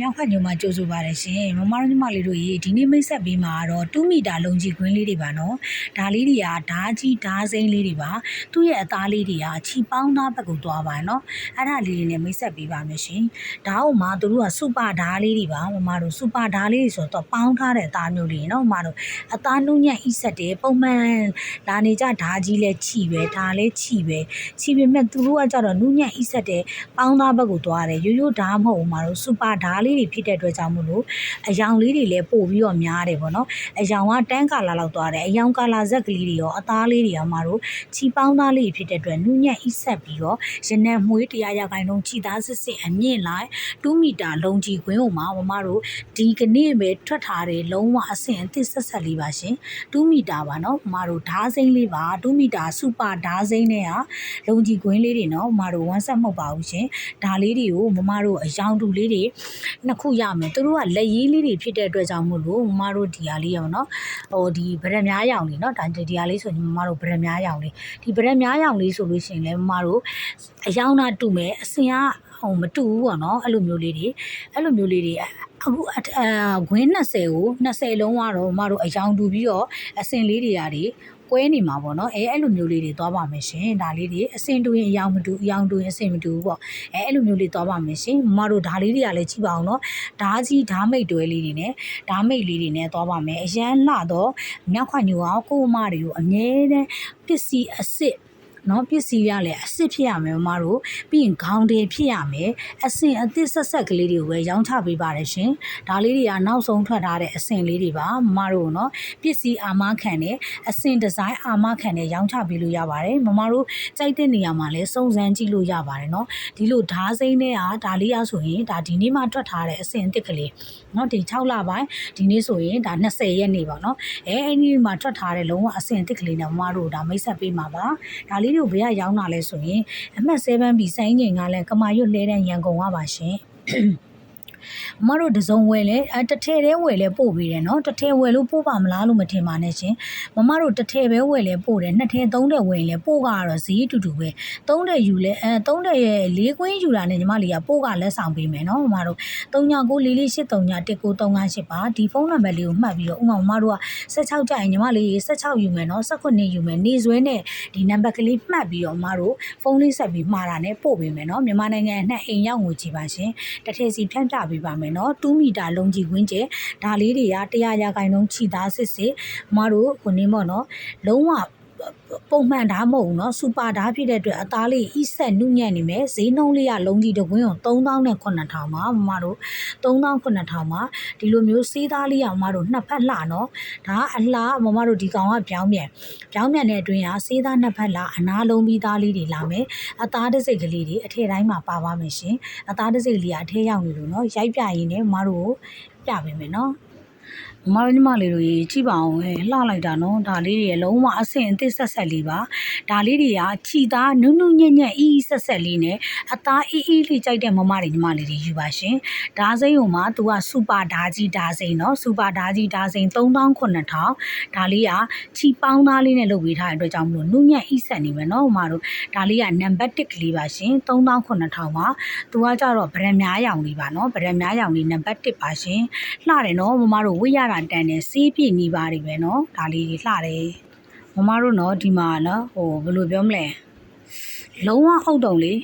မြောက်ဖက်ညမှာကြိုးဆိုပါတယ်ရှင်မမတို့ညီမလေးတို့ရေဒီနေ့မိတ်ဆက်ပေးမှာကတော့2မီတာလုံးကြီးခွင်းလေးတွေပါနော်ဒါလေးတွေကဓာကြီးဓာစိမ့်လေးတွေပါသူ့ရဲ့အသားလေးတွေကခြီပေါင်းသားဘက်ကိုသွားပါနော်အဲ့ဒါလေးတွေနဲ့မိတ်ဆက်ပေးပါမယ်ရှင်ဓာတ်အောင်မှာသူတို့ကစူပါဓာလေးတွေပါမမတို့စူပါဓာလေးတွေဆိုတော့ပေါင်းထားတဲ့အသားမျိုးလေးနော်မမတို့အသားနှုံးညံ့ဣဆက်တယ်ပုံမှန်လာနေကြဓာကြီးလဲခြီပဲဓာလဲခြီပဲခြီပေမဲ့သူတို့ကကြတော့နှုံးညံ့ဣဆက်တယ်ပေါင်းသားဘက်ကိုသွားတယ်ရိုးရိုးဓာမဟုတ်ဘူးမတို့စူပါဓာလေးတွေဖြစ်တဲ့အတွက်ကြောင့်မို့လို့အယောင်လေးတွေလည်းပို့ပြီးတော့များတယ်ပေါ့နော်အယောင်ကတန်းကာလာလောက်သွားတယ်အယောင်ကာလာဇက်ကလေးတွေရောအသားလေးတွေရောမတို့ခြီပေါင်းသားလေးဖြစ်တဲ့အတွက်နှုံညံ့ဣဆက်ပြီးတော့ရနံမွေးတရားရခိုင်လုံးခြီသားစစ်စစ်အမြင့်လိုက်2မီတာလုံးကြီးခွင်းကိုမှမမတို့ဒီကနေ့ပဲထွက်ထားတယ်လုံးဝအဆင့်အသစ်ဆက်ဆက်လေးပါရှင်2မီတာပါနော်မမတို့ဓာစိမ့်လေးပါ2မီတာစူပါဓာစိမ့်နဲ့ဟာလုံးကြီးခွင်းလေးတွေနော်မမတို့ဝမ်းဆက်မဟုတ်ပါဘူးရှင်ဒါလေးတွေကိုမမတို့အယောင်တူလေးတွေနှစ်ခုရမယ်သူတို့ကလက်ရည်လေးတွေဖြစ်တဲ့အတွက်ကြောင့်မို့လို့မမတို့ဒီဟာလေးရောနော်ဟိုဒီဗရက်များရောင်လေးနော်ဒါဒီဟာလေးဆိုရင်မမတို့ဗရက်များရောင်လေးဒီဗရက်များရောင်လေးဆိုလို့ရှိရင်လည်းမမတို့အယောင်နာတူမယ်အစင်ကဟိုမတူဘူးပေါ့နော်အဲ့လိုမျိုးလေးတွေအဲ့လိုမျိုးလေးတွေအခုအဂွင်း20ကို20လုံးကတော့မတို့အယောင်တူပြီးတော့အစင်လေးတွေရာတွေ ကွဲနေမှာပေါ့နော်အဲအဲ့လိုမျိုးလေးတွေသွားပါမယ်ရှင်ဒါလေးတွေအစင်တူရင်အယောင်မတူအယောင်တူရင်အစင်မတူဘူးပေါ့အဲအဲ့လိုမျိုးလေးသွားပါမယ်ရှင်မတို့ဒါလေးတွေကလည်းကြည့်ပါအောင်နော်ဓာကြီးဓာမိတ်တွဲလေးတွေနဲ့ဓာမိတ်လေးတွေနဲ့သွားပါမယ်အရန်လှတော့မြောက်ခွညူအောင်ကိုအမတွေကိုအမြဲတမ်းပစ္စည်းအစ်စ် နော်ပစ္စည်းရလဲအစ်စ်ဖြစ်ရမယ်မမတို့ပြီးရင်ခေါင်းတွေဖြစ်ရမယ်အစင်အသစ်ဆက်ဆက်ကလေးတွေကိုပဲရောင်းချပေးပါတယ်ရှင်ဒါလေးတွေကနောက်ဆုံးထွက်ထားတဲ့အစင်လေးတွေပါမမတို့နော်ပစ္စည်းအာမခံနဲ့အစင်ဒီဇိုင်းအာမခံနဲ့ရောင်းချပေးလို့ရပါတယ်မမတို့ကြိုက်တဲ့နေရာမှာလဲစုံစမ်းကြည့်လို့ရပါတယ်နော်ဒီလိုဓာစိမ့်နဲ့ဟာဒါလေးရဆိုရင်ဒါဒီနေ့မှထွက်ထားတဲ့အစင်အသစ်ကလေးနော်ဒီ6လပိုင်းဒီနေ့ဆိုရင်ဒါ20ရက်နေ့ပါနော်အဲအဲ့ဒီမှာထွက်ထားတဲ့လုံးဝအစင်အသစ်ကလေးနဲ့မမတို့ဒါမိတ်ဆက်ပေးမှာပါဒါလေးတွေကိုဘယ်ကရောင်းတာလဲဆိုရင်အမှတ်7 B စိုင်းငင်ကလည်းကမာရွတ်လဲတဲ့ရန်ကုန်ကပါရှင် မတို့တစုံဝယ်လဲအဲတစ်ထည့်တည်းဝယ်လဲပို့ပြီးတယ်နော်တစ်ထည့်ဝယ်လို့ပို့ပါမလားလို့မထင်ပါနဲ့ရှင်မမတို့တစ်ထည့်ပဲဝယ်လဲပို့တယ်နှစ်ထည့်သုံးထည့်ဝယ်ရင်လဲပို့ကတော့ဈေးတူတူပဲသုံးထည့်ယူလဲအဲသုံးထည့်ရဲ့လေးကွင်းယူတာနဲ့ညီမလေးကပို့ကလက်ဆောင်ပေးမယ်နော်မမတို့39လေးလေး833919ပါဒီဖုန်းနံပါတ်လေးကိုမှတ်ပြီးတော့ဥမာမမတို့က16ကြိုင်ညီမလေး16ယူမယ်နော်18ယူမယ်နေဆွဲနဲ့ဒီနံပါတ်ကလေးမှတ်ပြီးတော့မမတို့ဖုန်းလေးဆက်ပြီးမှားတာနဲ့ပို့ပေးမယ်နော်မြန်မာနိုင်ငံအနှံ့အိမ်ရောက်ငွေကြည့်ပါရှင်တစ်ထည့်စီဖြန့်ပြပေးပါမယ်နော်2မီတာလုံးကြီးဝင်းကျဲဒါလေးတွေက100ရာခိုင်နှုန်းခြိသားစစ်စစ်မတို့ခုနေမော့နော်လုံးဝ ပုံမှန်ဓာတ်မဟုတ်ဘူးเนาะစူပါဓာတ်ဖြစ်တဲ့အတွက်အသားလေးဣဆက်နုညံ့နေမယ်ဈေးနှုန်းလေးကလုံးကြီးတကွင်းအောင်3000နဲ့9000ပါမမတို့3000 9000ပါဒီလိုမျိုးစေးသားလေးအောင်မတို့နှစ်ဖက်လှเนาะဒါကအလှမမတို့ဒီကောင်ကပြောင်းပြန်ပြောင်းပြန်တဲ့အတွင်းကစေးသားနှစ်ဖက်လှအနာလုံးပြီးသားလေးတွေလာမယ်အသားတစ်စိတ်ကလေးတွေအထည်တိုင်းမှာပါပါမယ်ရှင်အသားတစ်စိတ်လေးကအထည်ရောက်နေလို့เนาะရိုက်ပြရင်းနဲ့မတို့ပြပေးမယ်เนาะ မမတို့ညီမလေးတို့ကြီးကြည့်ပါအောင်ဟဲ့လှလိုက်တာနော်ဒါလေးတွေလုံးဝအဆင့်အသစ်ဆက်ဆက်လေးပါဒါလေးတွေကခြီသားနုနုညံ့ညံ့အီးအီးဆက်ဆက်လေးနဲ့အသားအီးအီးလေးကြိုက်တဲ့မမတွေညီမလေးတွေယူပါရှင်ဒါစိမ့်ဟိုမှာ तू ကစူပါဓာကြီးဓာစိမ့်နော်စူပါဓာကြီးဓာစိမ့်39000ဒါလေးကခြီပေါင်းသားလေးနဲ့လုပ်ပေးထားတဲ့အတွက်ကြောင့်မလို့နုညံ့အီးဆက်နေမယ်နော်မမတို့ဒါလေးကနံပါတ်1ကလေးပါရှင်39000ပါ तू ကကြတော့ဗရန်များရောင်လေးပါနော်ဗရန်များရောင်လေးနံပါတ်1ပါရှင်လှတယ်နော်မမတို့ဝိရတာတန်တယ်စီးပြည့်နီးပါတယ်ပဲเนาะဒါလေးတွေလှတယ်မမတို့เนาะဒီမှာเนาะဟိုဘယ်လိုပြောမလဲလုံးဝအုတ်တုံလေး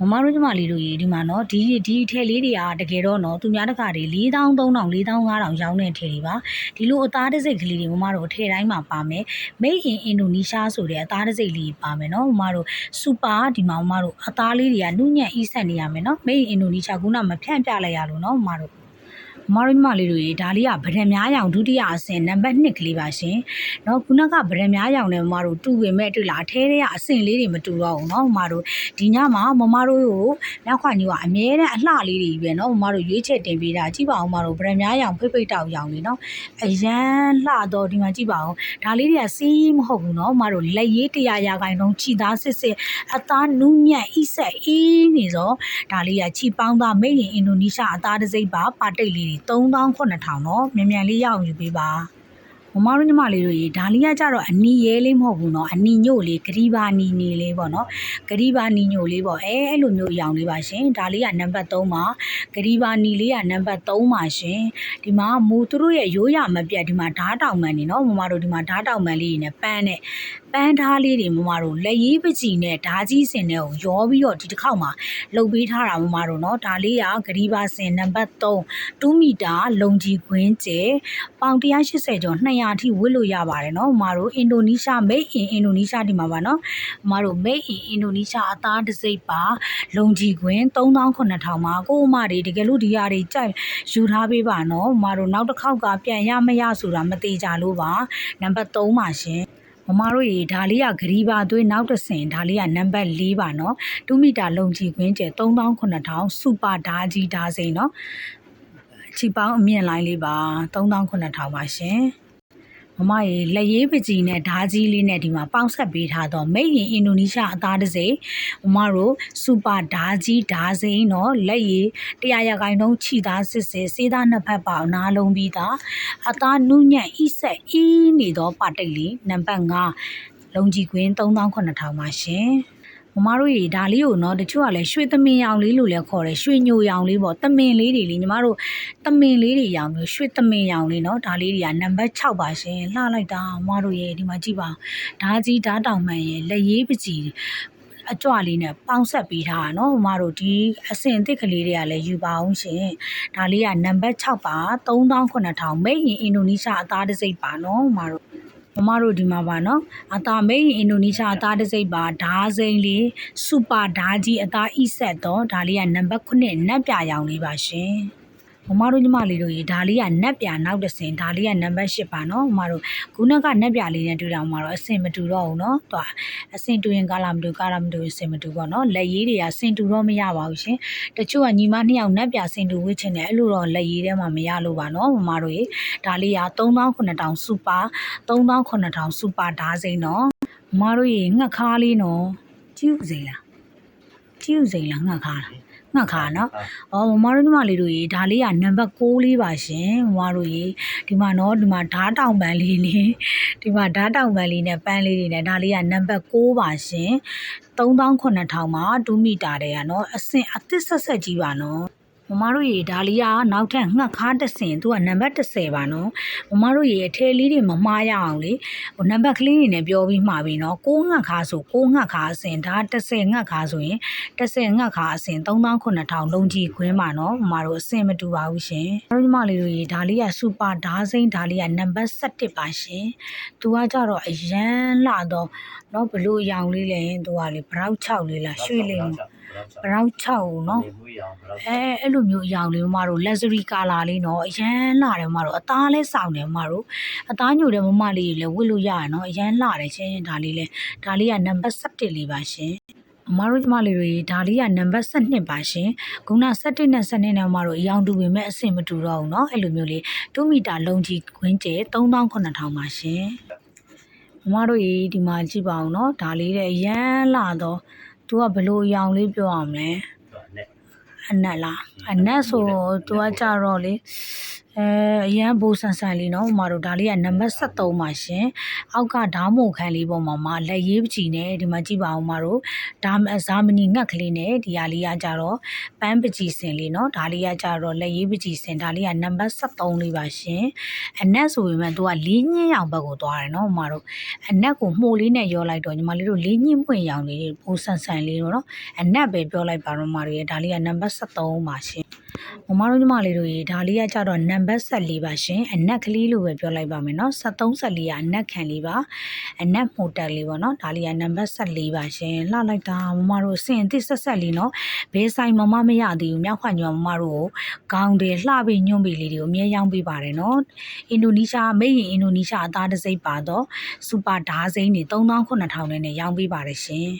မမတို့ကျမလေးတို့ရေဒီမှာเนาะဒီဒီထဲလေးတွေကတကယ်တော့เนาะသူများတကာတွေ4000 3000 4500ရောင်းတဲ့ထဲတွေပါဒီလိုအသားတစ်စိတ်ကလေးတွေမမတို့အထဲတိုင်းမှာပါမယ် made in Indonesia ဆိုတဲ့အသားတစ်စိတ်လေးပါမယ်เนาะမမတို့ super ဒီမှာမမတို့အသားလေးတွေကနုညံ့အီးဆက်နေရမယ်เนาะ made in Indonesia ခုနမဖြန့်ပြလိုက်ရလို့เนาะမမတို့ မမတို့ညီမလေးတို့ရေဒါလေးကဗရန်များရောင်ဒုတိယအဆင့်နံပါတ်1ကလေးပါရှင်။နော်ခုနကဗရန်များရောင်နဲ့မမတို့တူဝင်မဲ့တွေ့လားအထဲထဲကအဆင့်လေးတွေမတူတော့ဘူးနော်မမတို့ဒီညမှာမမတို့ကိုနောက်ခွာညီကအမြဲတမ်းအလှလေးတွေပဲနော်မမတို့ရွေးချက်တင်ပေးတာကြည့်ပါအောင်မတို့ဗရန်များရောင်ဖိတ်ဖိတ်တောက်ရောင်လေးနော်အရန်လှတော့ဒီမှာကြည့်ပါအောင်ဒါလေးတွေကစီးမဟုတ်ဘူးနော်မတို့လက်ရေးတရားရာခိုင်နှုန်းခြိသားစစ်စစ်အသားနူးညံ့ဣဆက်အေးနေစောဒါလေးကခြိပေါင်းသားမိတ်ရင်အင်ဒိုနီးရှားအသားတစ်စိမ့်ပါပါတိတ်လေးတွေ3900နော်မြန်မြန်လေးရအောင်ယူပေးပါ မမတို့ညီမလေးတို့ရေဒါလီကကြတော့အနီရဲလေးမဟုတ်ဘူးเนาะအနီညို့လေးဂရီဘာနီနီလေးပေါ့เนาะဂရီဘာနီညို့လေးပေါ့အဲအဲ့လိုမျိုးအရောင်လေးပါရှင်ဒါလေးကနံပါတ်3ပါဂရီဘာနီလေးကနံပါတ်3ပါရှင်ဒီမှာမူသူတို့ရဲ့ရိုးရမပြတ်ဒီမှာဓားတောင်မှန်နေเนาะမမတို့ဒီမှာဓားတောင်မှန်လေးတွေနဲ့ပန်းနဲ့ ပန်းထားလေးတွေမမတို့လက်ရေးပကြီးနဲ့ဓာကြီးစင်နဲ့ကိုရောပြီးတော့ဒီတစ်ခေါက်မှာလုပ်ပေးထားတာမမတို့နော်ဒါလေးကဂရီပါစင်နံပါတ်3 2မီတာလုံကြီးခွင်းကျဲပေါင်180ကျော်200အထိဝတ်လို့ရပါတယ်နော်မမတို့အင်ဒိုနီးရှား made in အင်ဒိုနီးရှားဒီမှာပါနော်မမတို့ made in အင်ဒိုနီးရှားအသားတစ်စိတ်ပါလုံကြီးခွင်း3900မှာကို့အမတွေတကယ်လို့ဒီဟာတွေကြိုက်ယူထားပေးပါနော်မမတို့နောက်တစ်ခေါက်ကပြန်ရမရဆိုတာမသေးကြလို့ပါနံပါတ်3ပါရှင် မတို့ရေဒါလေးကဂရီပါသွေးနောက်တစ်ဆင်ဒါလေးကနံပါတ်4ပါနော်2မီတာလုံချီခွင်းကျဲ3900စူပါဓာကြီးဓာစိန်နော်ချီပေါင်းအမြင့်လိုင်းလေးပါ3900ပါရှင် မမရေလက်ရေးပကြီးနဲ့ဓာကြီးလေးနဲ့ဒီမှာပေါင်းဆက်ပေးထားတော့မိတ်ရင်အင်ဒိုနီးရှားအသားတစ်စိမ်မမတို့စူပါဓာကြီးဓာစိန်တော့လက်ရည်100ရာခိုင်နှုန်းခြိသားစစ်စစ်စေးသားနှစ်ဖက်ပေါနားလုံးပြီးသားအသားနုညံ့ဤဆက်ဤနေတော့ပါတိတ်လေးနံပါတ်5လုံကြီးကွင်း39000ပါရှင် မမတို့ရေဒါလေးကိုเนาะတချို့ကလည်းရွှေသမင်ရောင်လေးလို့လည်းခေါ်တယ်ရွှေညိုရောင်လေးပေါ့သမင်လေးတွေလေညီမတို့သမင်လေးတွေရောင်မျိုးရွှေသမင်ရောင်လေးเนาะဒါလေးတွေကနံပါတ်6ပါရှင်လှလိုက်တာမမတို့ရေဒီမှာကြည့်ပါဓာကြီးဓာတောင်မှန်ရေလက်ရေးပကြီးအကြွလေးနဲ့ပေါင်းဆက်ပေးထားတာเนาะမမတို့ဒီအစင်အစ်စ်ကလေးတွေကလည်းယူပါအောင်ရှင်ဒါလေးကနံပါတ်6ပါ39000မိတ်ရင်အင်ဒိုနီးရှားအသားတစ်စိပ်ပါเนาะမမတို့ မမတို့ဒီမှာပါနော်အတာမိတ်အင်ဒိုနီးရှားအသားတစ်စိပ်ပါဓာစိန်လေးစူပါဓာကြီးအသားဣဆက်တော့ဒါလေးကနံပါတ်9နက်ပြရောင်လေးပါရှင် မမတို့ညီမလေးတို့ရေဒါလေးကနက်ပြနောက်တစ်စင်ဒါလေးကနံပါတ်10ပါနော်မမတို့ခုနကနက်ပြလေးနဲ့တွေ့တာမမတို့အစင်မတူတော့ဘူးနော်တွာအစင်တူရင်ကာလာမတူကာလာမတူရင်စင်မတူပေါ့နော်လက်ရည်တွေကစင်တူတော့မရပါဘူးရှင်တချို့ကညီမနှစ်ယောက်နက်ပြစင်တူဝစ်ချင်တယ်အဲ့လိုတော့လက်ရည်ထဲမှာမရလို့ပါနော်မမတို့ရေဒါလေးက3900စူပါ3900စူပါဓာစိန်နော်မမတို့ရေငှက်ခါလေးနော်ကြည့်ဥစိန်လားကြည့်ဥစိန်လားငှက်ခါလား ငှက်ခါနော်အော်မမတို့ညီမလေးတို့ရေဒါလေးကနံပါတ်6လေးပါရှင်မမတို့ရေဒီမှာနော်ဒီမှာဓာတ်တောင်ပန်းလေးနေဒီမှာဓာတ်တောင်ပန်းလေးနဲ့ပန်းလေးတွေနဲ့ဒါလေးကနံပါတ်6ပါရှင်39000မှာ2မီတာတဲ့ကနော်အဆင့်အသစ်ဆက်ဆက်ကြီးပါနော် မမတို့ရေဒါလေးကနောက်ထပ်ငှက်ခါတစ်ဆင်သူကနံပါတ်30ပါနော်မမတို့ရေအထည်လေးတွေမမှားရအောင်လေဟိုနံပါတ်ကလေးတွေနဲ့ပြောပြီးမှာပြီနော်6ငှက်ခါဆို6ငှက်ခါအဆင်ဒါ30ငှက်ခါဆိုရင်30ငှက်ခါအဆင်39000လုံးကြီးခွင်းပါနော်မမတို့အဆင်မတူပါဘူးရှင်တို့ညီမလေးတို့ရေဒါလေးကစူပါဓာစိမ့်ဒါလေးကနံပါတ်17ပါရှင်သူကကြတော့အရန်လာတော့နော်ဘလို့ရောင်လေးလဲသူကလေဘရောက်6လေးလားရွှေလေး ဘရောက်6နော် နေမှုရအောင်ဘယ်တော့ အဲအဲ့လိုမျိုးအရောင်လေးမမတို့ luxury color လေးနော်အရန်လှတယ်မမတို့အသားလဲစောင်းတယ်မမတို့အသားညိုတဲ့မမလေးတွေလည်းဝတ်လို့ရရနော်အရန်လှတယ်ချင်းဒါလေးလဲဒါလေးကနံပါတ်17လေးပါရှင်အမတို့ကျမလေးတွေဒါလေးကနံပါတ်12ပါရှင်ခုန17နဲ့17နဲ့အမတို့အယောင်တူပေမဲ့အဆင်မတူတော့ဘူးเนาะအဲ့လိုမျိုးလေး2မီတာလုံးကြီးခွင်းကျဲ3900ပါရှင်အမတို့ရေဒီမှာကြည့်ပါအောင်เนาะဒါလေးတဲ့အရန်လှတော့ သူကဘလို့အယောင်လေးပြောရမလဲနဲ့အနက်လားအနက်ဆိုသူကကြတော့လေအဲအရန်ဘူဆန်ဆန်လေးနော်မတို့ဒါလေးကနံပါတ်73ပါရှင်အောက်ကဓာမိုခန်းလေးပေါ်မှာမလက်ရေးပချီနဲ့ဒီမှာကြည့်ပါအောင်မတို့ဒါဇာမနီငှက်ကလေးနဲ့ဒီဟာလေးကကြတော့ပန်းပချီစင်လေးနော်ဒါလေးကကြတော့လက်ရေးပချီစင်ဒါလေးကနံပါတ်73လေးပါရှင်အနက်ဆိုပေမဲ့သူကလေးညင်းရောင်ဘက်ကိုသွားတယ်နော်မတို့အနက်ကိုမှုလေးနဲ့ရောလိုက်တော့ညီမလေးတို့လေးညင်းပွင့်ရောင်လေးဘူဆန်ဆန်လေးနော်အနက်ပဲပြောလိုက်ပါတော့မတို့ရဲ့ဒါလေးကနံပါတ်73ပါရှင်မမတို့ညီမလေးတို့ရေဒါလေးကကြတော့နံပါတ်14ပါရှင်အနက်ကလေးလို့ပဲပြောလိုက်ပါမယ်เนาะ73 14ကအနက်ခံလေးပါအနက်မိုတက်လေးပေါ့เนาะဒါလေးကနံပါတ်14ပါရှင်လှလိုက်တာမမတို့စင်အစ်ဆက်ဆက်လေးเนาะဘဲဆိုင်မမမရသေးဘူးမြောက်ခွညမမတို့ကိုခေါင်းတွေလှပြီးညွန့်ပြီးလေးတွေကိုအမြဲရောင်းပေးပါတယ်เนาะအင်ဒိုနီးရှားမိတ်ရင်အင်ဒိုနီးရှားအသားတစ်စိပ်ပါတော့စူပါဓာစိမ့်နေ3900နဲ့ရောင်းပေးပါတယ်ရှင်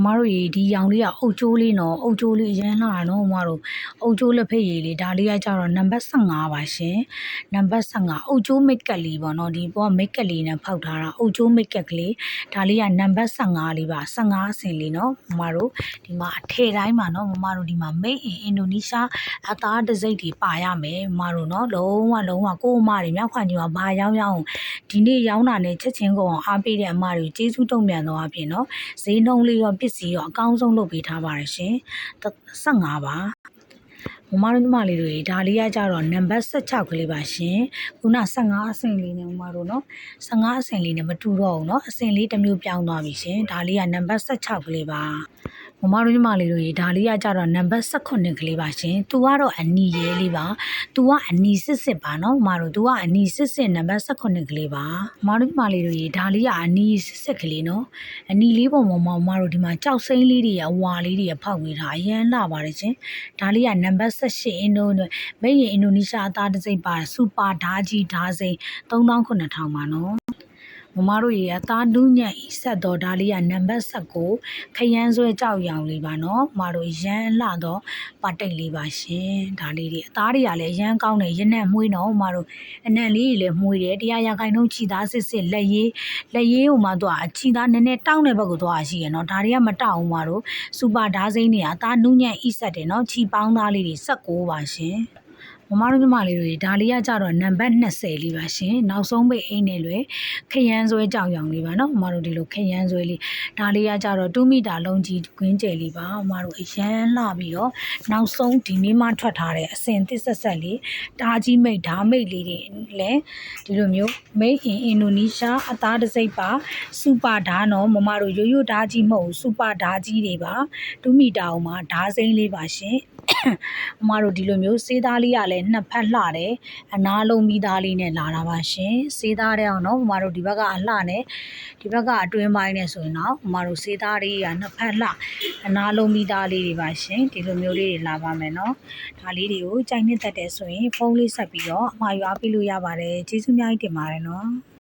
မမတို့ရေဒီရောင်လေးကအုတ်ကျိုးလေးနော်အုတ်ကျိုးလေးအရမ်းလာနော်မတို့အုတ်ကျိုးလက်ဖက်ရည်လေးဒါလေးကကြတော့နံပါတ်15ပါရှင်နံပါတ်15အုတ်ကျိုးမိတ်ကပ်လေးပေါ့နော်ဒီပေါ်ကမိတ်ကပ်လေးနဲ့ဖောက်ထားတာအုတ်ကျိုးမိတ်ကပ်ကလေးဒါလေးကနံပါတ်15လေးပါ15အဆင့်လေးနော်မတို့ဒီမှာအထည်တိုင်းမှာနော်မတို့ဒီမှာ made in Indonesia အသားတစ်စိတ်တွေပါရမယ်မတို့နော်လုံးဝလုံးဝကိုယ်အမတွေမြောက်ခွန်ကြီးကဘာရောက်ရောက်ဒီနေ့ရောင်းတာနဲ့ချက်ချင်းကုန်အောင်အားပေးတဲ့အမတွေကိုကျေးဇူးတုံ့ပြန်တော့အဖြစ်နော်ဈေးနှုန်းလေးရောပစ္စည်းရောအကောင်းဆုံးလုပ်ပေးထားပါတယ်ရှင်15ပါမမတို့ညီမလေးတို့ဒါလေးကကြတော့နံပါတ်16ကလေးပါရှင်ခုန15အဆင့်လေးနဲ့မမတို့နော်15အဆင့်လေးနဲ့မတူတော့ဘူးနော်အဆင့်လေးတစ်မျိုးပြောင်းသွားပြီရှင်ဒါလေးကနံပါတ်16ကလေးပါ မမတို့ညီမလေးတို့ရေဒါလေးကကြတော့နံပါတ်18ကလေးပါရှင်။ तू ကတော့အနီရဲလေးပါ။ तू ကအနီစစ်စစ်ပါနော်။မမတို့ तू ကအနီစစ်စစ်နံပါတ်18ကလေးပါ။မမတို့ညီမလေးတို့ရေဒါလေးကအနီစစ်စစ်ကလေးနော်။အနီလေးပုံပေါ်မှာမမတို့ဒီမှာကြောက်စိမ့်လေးတွေရအဝါလေးတွေရဖောက်နေတာအရန်လာပါတယ်ရှင်။ဒါလေးကနံပါတ်18အင်ဒိုမိတ်ရင်အင်ဒိုနီးရှားအသားတစ်စိမ့်ပါစူပါဓာကြီးဓာစိမ့်3900ပါနော်။ မမတို့ရေအသားနူးညံ့ဤဆက်တော်ဒါလေးကနံပါတ်19ခရမ်းဆွဲကြောက်ရောင်လေးပါနော်မမတို့ရမ်းလှတော့ပါတိတ်လေးပါရှင်ဒါလေးတွေအသားတွေကလည်းရမ်းကောင်းတယ်ရနက်မွေးနော်မမတို့အနံ့လေးတွေလည်းမွေးတယ်တရားရခိုင်နှုန်းခြိသားစစ်စစ်လက်ရေးလက်ရေးဟိုမှာတော့အခြိသားနည်းနည်းတောင်းတဲ့ဘက်ကိုသွားရှိရနော်ဒါတွေကမတောင်းဘူးမတို့စူပါဓာစိမ့်တွေကအသားနူးညံ့ဤဆက်တယ်နော်ခြိပေါင်းသားလေးတွေ16ပါရှင် မမတို့ညီမလေးတွေဒါလေးကကြတော့နံပါတ်20လေးပါရှင်နောက်ဆုံးပိတ်အိမ်နဲ့လွယ်ခရမ်းဆွဲကြောင်ရောင်လေးပါနော်မမတို့ဒီလိုခရမ်းဆွဲလေးဒါလေးကကြတော့2မီတာလုံးကြီးကွင်းကျယ်လေးပါမမတို့အရန်လှပြီးတော့နောက်ဆုံးဒီနေ့မှထွက်ထားတဲ့အစင်သစ်ဆက်ဆက်လေးဓာကြီးမိတ်ဓာမိတ်လေးတွေလည်းဒီလိုမျိုး made in Indonesia အသားတစ်စိပ်ပါစူပါဓာနော်မမတို့ရိုးရိုးဓာကြီးမဟုတ်ဘူးစူပါဓာကြီးတွေပါ2မီတာအောင်မှာဓာစိမ့်လေးပါရှင် အမတို့ဒီလိုမျိုးစေးသားလေးကလည်းနှစ်ဖက်လှတယ်အနာလုံးမိသားလေးနဲ့လာတာပါရှင်စေးသားတဲ့အောင်နော်အမတို့ဒီဘက်ကအလှနဲ့ဒီဘက်ကအတွင်းပိုင်းနဲ့ဆိုရင်တော့အမတို့စေးသားလေးကနှစ်ဖက်လှအနာလုံးမိသားလေးတွေပါရှင်ဒီလိုမျိုးလေးတွေလာပါမယ်နော်ဒါလေးတွေကိုကြိုက်နှစ်သက်တယ်ဆိုရင်ဖုန်းလေးဆက်ပြီးတော့အမှာယူအားပေးလို့ရပါတယ်ကျေးဇူးအများကြီးတင်ပါတယ်နော်